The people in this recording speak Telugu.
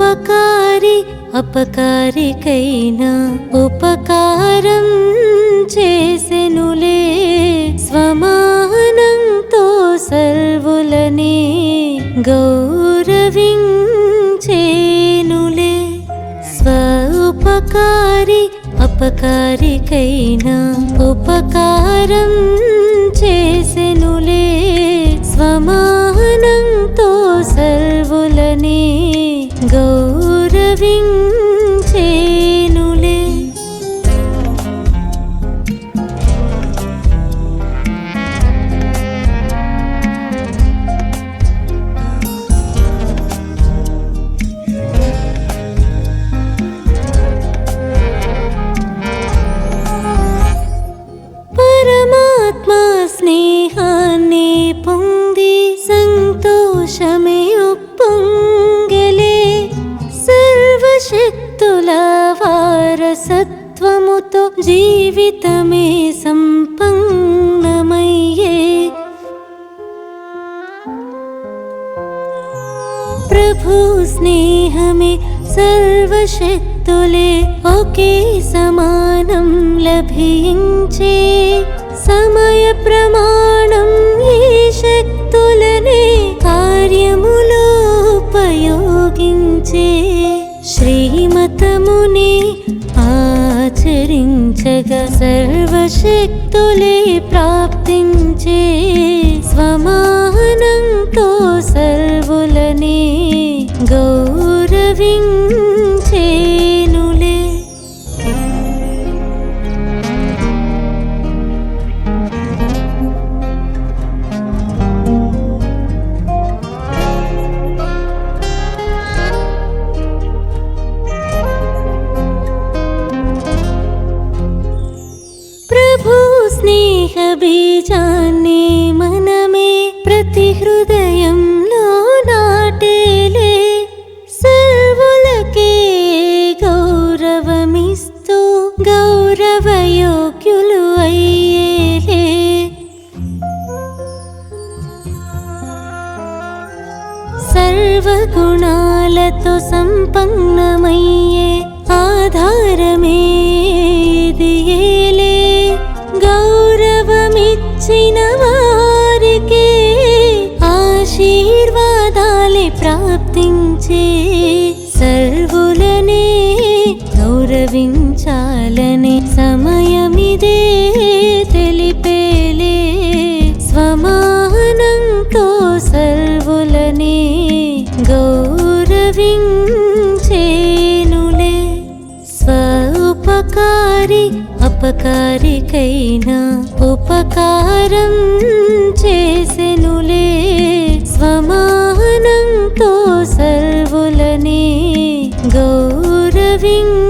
ఉపకారి అపకారికైనా ఉపకారం చేసెనులే స్వమానంతో సర్వులనే గౌరవించేనులే. స్వ ఉపకారి అపకారికైనా ఉపకారం చేసెనులే సర్వశక్తుల వారసత్వముతో జీవితమే సంపన్నమయ్యే. ప్రభు స్నేహమే సర్వశక్తులే ఒకే సమానం లభించే. సమయ ప్రమా శ్రీమతముని ఆచరించగా సర్వశక్తులే ప్రాప్తించే స్వమానంతో సర్వులని గౌరవించ ప్రభు స్నేహ బీజాన్ని మనమే ప్రతి హృదయంలో నాటేలే సర్వులకే గౌరవమిస్తూ గౌరవయోగ్యులు అయ్యేలే సర్వగుణాలతో సంపన్నమయ్యే ఆధారమే ఆశీర్వాదాలే ప్రాప్తించే సర్వులనే గౌరవించాలని సమయమిదే తెలిపేలే స్వమానంతో సర్వులనే గౌరవించేనులే. స్వపకారి అపకారికైనా ఉపకారం living